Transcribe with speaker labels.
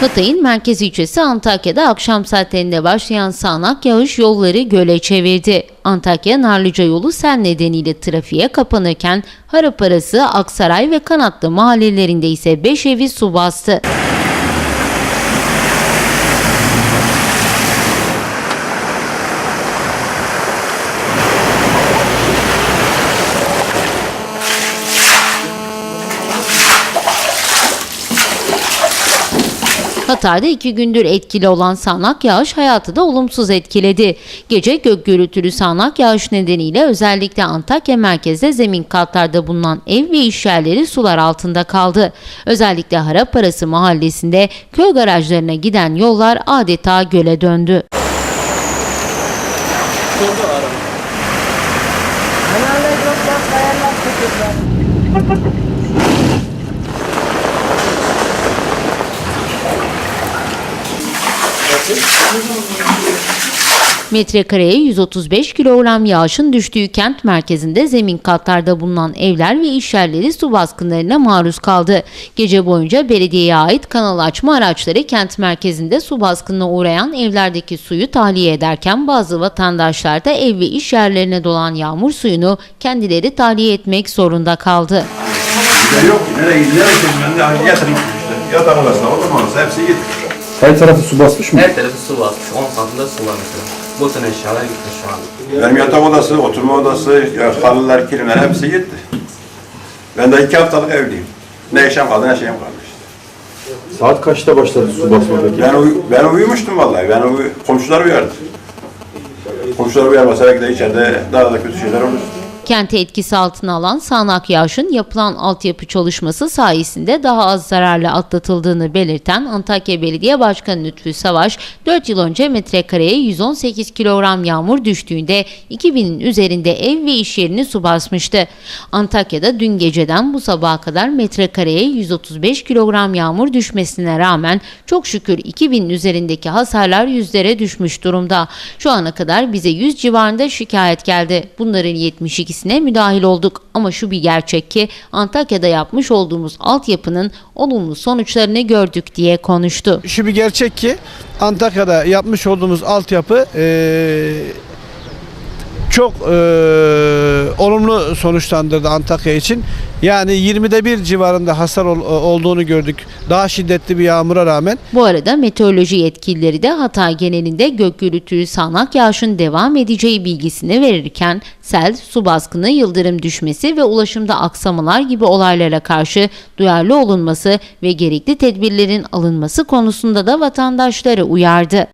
Speaker 1: Hatay'ın merkez ilçesi Antakya'da akşam saatlerinde başlayan sağanak yağış yolları göle çevirdi. Antakya Narlıca yolu sel nedeniyle trafiğe kapanırken Haraparası, Aksaray ve Kanatlı mahallelerinde ise 5 evi su bastı. Hatay'da iki gündür etkili olan sağanak yağış hayatı da olumsuz etkiledi. Gece gök gürültülü sağanak yağış nedeniyle özellikle Antakya merkezde zemin katlarda bulunan ev ve iş yerleri sular altında kaldı. Özellikle Haraparası mahallesinde köy garajlarına giden yollar adeta göle döndü. Metrekareye 135 kilogram yağışın düştüğü kent merkezinde zemin katlarda bulunan evler ve iş yerleri su baskınlarına maruz kaldı. Gece boyunca belediyeye ait kanal açma araçları kent merkezinde su baskınına uğrayan evlerdeki suyu tahliye ederken bazı vatandaşlar da ev ve iş yerlerine dolan yağmur suyunu kendileri tahliye etmek zorunda kaldı.
Speaker 2: Yok nereye gidiyor? Ben de yatırım. Yatak odasına, oturma odasına hepsi gitti.
Speaker 3: Her tarafı su basmış mı?
Speaker 4: Her tarafı su basmış. 10 santimde su var mesela. Bütün eşyalar gitmiş şu an.
Speaker 2: Benim yatak odası, oturma odası, ya halılar, kilimler hepsi gitti. Ben de iki haftalık evliyim. Ne eşyam kaldı ne şeyim kaldı işte.
Speaker 3: Saat kaçta başladı su basma peki?
Speaker 2: Ben, uy ben uyumuştum vallahi. Ben uy komşular uyardı. Komşular uyarmasa belki de içeride daha da kötü şeyler olur.
Speaker 1: Kenti etkisi altına alan sağanak yağışın yapılan altyapı çalışması sayesinde daha az zararla atlatıldığını belirten Antakya Belediye Başkanı Lütfü Savaş, 4 yıl önce metrekareye 118 kilogram yağmur düştüğünde 2000'in üzerinde ev ve iş yerini su basmıştı. Antakya'da dün geceden bu sabaha kadar metrekareye 135 kilogram yağmur düşmesine rağmen çok şükür 2000'in üzerindeki hasarlar yüzlere düşmüş durumda. Şu ana kadar bize 100 civarında şikayet geldi. Bunların 72'sine müdahil olduk ama şu bir gerçek ki Antakya'da yapmış olduğumuz altyapının olumlu sonuçlarını gördük diye konuştu.
Speaker 5: Şu bir gerçek ki Antakya'da yapmış olduğumuz altyapı eee, çok eee, olumlu sonuçlandırdı Antakya için. Yani 20'de bir civarında hasar ol- olduğunu gördük. Daha şiddetli bir yağmura rağmen.
Speaker 1: Bu arada meteoroloji yetkilileri de Hatay genelinde gök gürültülü sağanak yağışın devam edeceği bilgisini verirken sel, su baskını, yıldırım düşmesi ve ulaşımda aksamalar gibi olaylara karşı duyarlı olunması ve gerekli tedbirlerin alınması konusunda da vatandaşları uyardı.